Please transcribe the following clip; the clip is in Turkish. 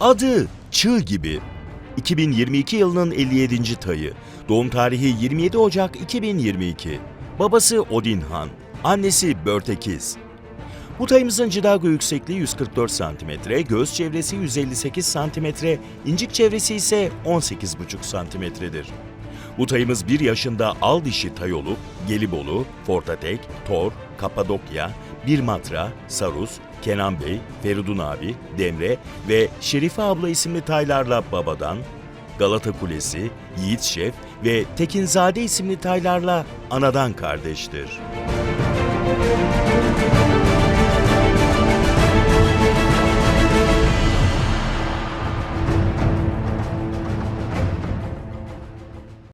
Adı çığ gibi. 2022 yılının 57. tayı. Doğum tarihi 27 Ocak 2022. Babası Odin Han, annesi Börtekiz. Bu tayımızın cidago yüksekliği 144 cm, göğüs çevresi 158 cm, incik çevresi ise 18,5 cm'dir. Bu tayımız 1 yaşında al dişi tay olup Gelibolu, Fortatek, Tor, Kapadokya, Birmatra, Sarus, Kenan Bey, Feridun abi, Demre ve Şerife abla isimli taylarla babadan, Galata Kulesi, Yiğit Şef ve Tekinzade isimli taylarla anadan kardeştir.